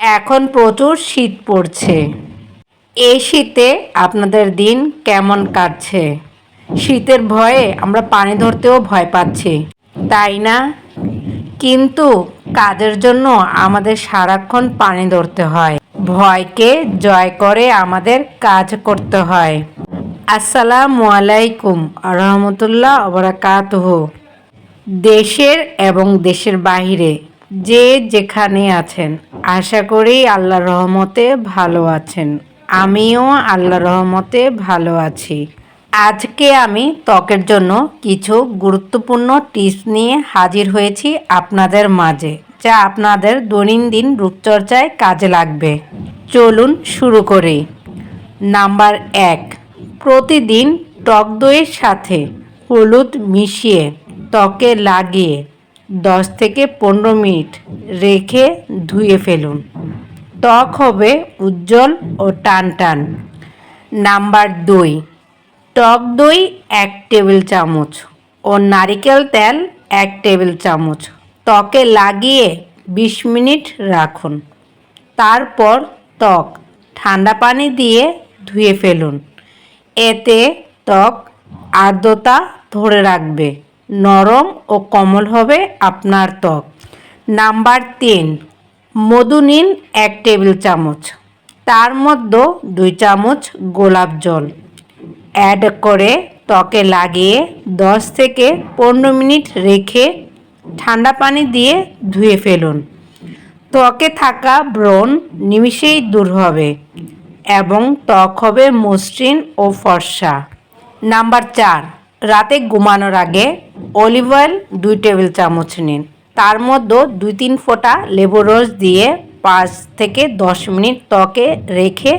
এখন প্রচুর শীত পড়ছে। এই শীতে আপনাদের দিন কেমন কাটছে? শীতের ভয়ে আমরা পানি ধরতেও ভয় পাচ্ছি, তাই না? কিন্তু কাজের জন্য আমাদের সারাক্ষণ পানি ধরতে হয়। ভয়কে জয় করে আমাদের কাজ করতে হয়। আসসালামু আলাইকুম রহমতুল্লাহ অবরাকাতহ দেশের এবং দেশের বাইরে যে যেখানে আছেন, আশা করি আল্লাহ রহমতে ভালো আছেন। আমিও আল্লাহ রহমতে ভালো আছি। আজকে আমি ত্বকের জন্য কিছু গুরুত্বপূর্ণ টিপস নিয়ে হাজির হয়েছি আপনাদের মাঝে, যা আপনাদের দৈনন্দিন রূপচর্চায় কাজে লাগবে। চলুন শুরু করি। নাম্বার এক, প্রতিদিন টক দইয়ের সাথে হলুদ মিশিয়ে ত্বকে লাগিয়ে দশ থেকে পনেরো মিনিট রেখে ধুয়ে ফেলুন। ত্বক হবে উজ্জ্বল ও টান টান নাম্বার দুই, টক দই এক টেবিল চামচ ও নারিকেল তেল এক টেবিল চামচ। ত্বকে লাগিয়ে বিশ মিনিট রাখুন। তারপর ত্বক ঠান্ডা পানি দিয়ে ধুয়ে ফেলুন। এতে ত্বক আর্দ্রতা ধরে রাখবে। নরম ও কোমল হবে আপনার ত্বক। নাম্বার তিন, মধু নিন এক টেবিল চামচ। তার মধ্যে দুই চামচ গোলাপ জল। অ্যাড করে ত্বকে লাগিয়ে দশ থেকে পনেরো মিনিট রেখে ঠান্ডা পানি দিয়ে ধুয়ে ফেলুন। ত্বকে থাকা ব্রণ নিমিষেই দূর হবে এবং ত্বক হবে মসৃণ ও ফর্সা। নাম্বার চার রাতে ঘুমানোর আগে অলিভ অয়েল দুই টেবিল চামচ নিন। তার মধ্যে দুই তিন ফোঁটা লেবুর রস দিয়ে পাঁচ থেকে দশ মিনিট ত্বকে রেখে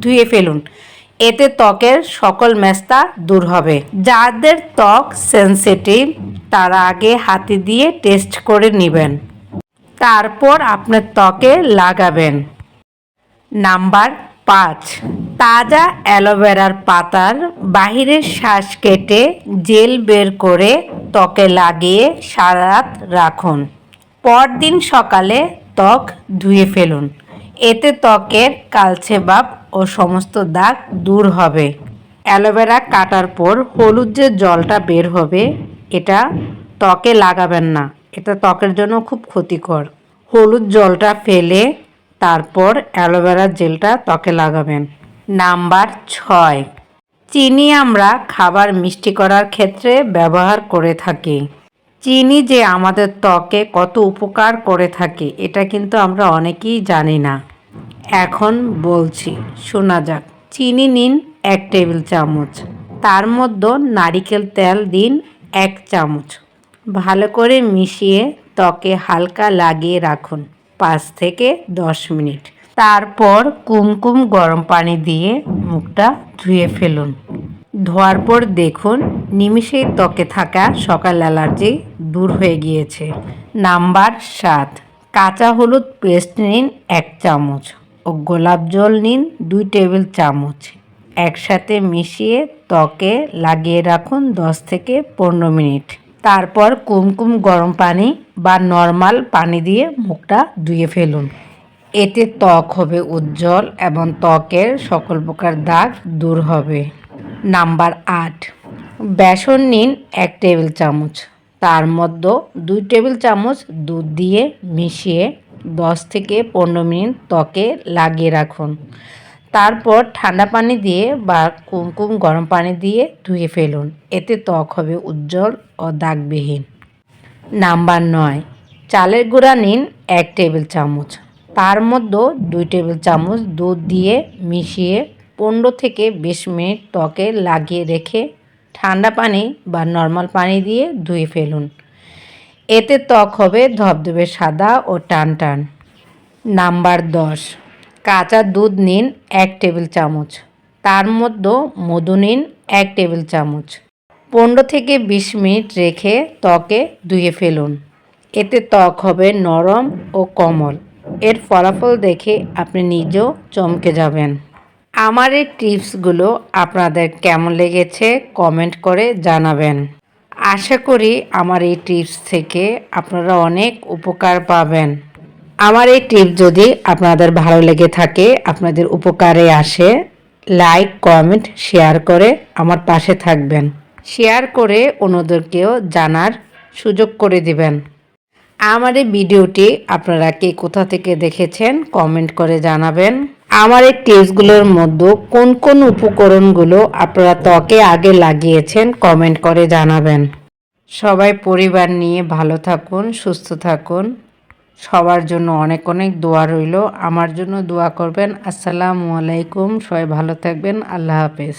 ধুয়ে ফেলুন। এতে ত্বকের সকল মেস্তা দূর হবে। যাদের ত্বক সেন্সিটিভ তারা আগে হাতে দিয়ে টেস্ট করে নেবেন। তারপর আপনার ত্বকে লাগাবেন। নাম্বার পাঁচ। তাজা অ্যালোভেরার পাতার বাহিরের শ্বাস কেটে জেল বের করে ত্বকে লাগিয়ে সারা রাত রাখুন। পরদিন সকালে ত্বক ধুয়ে ফেলুন। এতে ত্বকের কালছে ভাব ও সমস্ত দাগ দূর হবে। অ্যালোভেরা কাটার পর হলুদ যে জলটা বের হবে, এটা ত্বকে লাগাবেন না। এটা ত্বকের জন্য খুব ক্ষতিকর। হলুদ জলটা ফেলে তারপর অ্যালোভেরা জেলটা ত্বকে লাগাবেন। নাম্বার ছয়। চিনি আমরা খাবার মিষ্টি করার ক্ষেত্রে ব্যবহার করে থাকি। চিনি যে আমাদের ত্বকে কত উপকার করে থাকে, এটা কিন্তু আমরা অনেকেই জানি না। এখন বলছি, শোনা যাক। চিনি নিন এক টেবিল চামচ। তার মধ্যে নারিকেল তেল দিন এক চামচ। ভালো করে মিশিয়ে ত্বকে হালকা লাগিয়ে রাখুন। পাঁচ থেকে দশ মিনিট। তারপর কুমকুম গরম পানি দিয়ে মুখটা ধুয়ে ফেলুন। ধোয়ার পর দেখুন, নিমিষেই ত্বকে থাকা সকাল অ্যালার্জি দূর হয়ে গিয়েছে। নাম্বার সাত, কাঁচা হলুদ পেস্ট নিন এক চামচ ও গোলাপ জল নিন দুই টেবিল চামচ। একসাথে মিশিয়ে ত্বকে লাগিয়ে রাখুন দশ থেকে পনেরো মিনিট। তারপর কুমকুম গরম পানি বা নর্মাল পানি দিয়ে মুখটা ধুয়ে ফেলুন। এতে ত্বক হবে উজ্জ্বল এবং ত্বকের সকল প্রকার দাগ দূর হবে। নাম্বার আট, বেসন নিন এক টেবিল চামচ। তার মধ্যে দুই টেবিল চামচ দুধ দিয়ে মিশিয়ে দশ থেকে পনেরো মিনিট ত্বকে লাগিয়ে রাখুন। তারপর ঠান্ডা পানি দিয়ে বা কুমকুম গরম পানি দিয়ে ধুয়ে ফেলুন। এতে ত্বক হবে উজ্জ্বল ও দাগবিহীন। নাম্বার নয়। চালের গুঁড়া নিন এক টেবিল চামচ। তার মধ্যে দুই টেবিল চামচ দুধ দিয়ে মিশিয়ে পনেরো থেকে বিশ মিনিট ত্বকে লাগিয়ে রেখে ঠান্ডা পানি বা নর্মাল পানি দিয়ে ধুয়ে ফেলুন। এতে ত্বক হবে ধবধবে সাদা ও টান টান। নাম্বার দশ। কাঁচা দুধ নিন এক টেবিল চামচ। তার মধ্যে মধু নিন এক টেবিল চামচ। পনেরো থেকে বিশ মিনিট রেখে ত্বকে ধুয়ে ফেলুন। এতে ত্বক হবে নরম ও কোমল। এর ফলাফল দেখে আপনি নিজেও চমকে যাবেন। আমার এই টিপসগুলো আপনাদের কেমন লেগেছে কমেন্ট করে জানাবেন। আশা করি আমার এই টিপস থেকে আপনারা অনেক উপকার পাবেন। আমার এই টিপ যদি আপনাদের ভালো লেগে থাকে, আপনাদের উপকারে আসে, লাইক, কমেন্ট, শেয়ার করে আমার পাশে থাকবেন। শেয়ার করে অন্যদেরকেও জানার সুযোগ করে দিবেন। আমার এই ভিডিওটি আপনারা কে কোথা থেকে দেখেছেন কমেন্ট করে জানাবেন। আমার এই টিপসগুলোর মধ্যে কোন কোন উপকরণগুলো আপনারা ত্বকে আগে লাগিয়েছেন কমেন্ট করে জানাবেন। সবাই পরিবার নিয়ে ভালো থাকুন, সুস্থ থাকুন। সবার জন্য অনেক অনেক দোয়া রইল। আমার জন্য দোয়া করবেন। আসসালামু আলাইকুম। সবাই ভালো থাকবেন। আল্লাহ হাফেজ।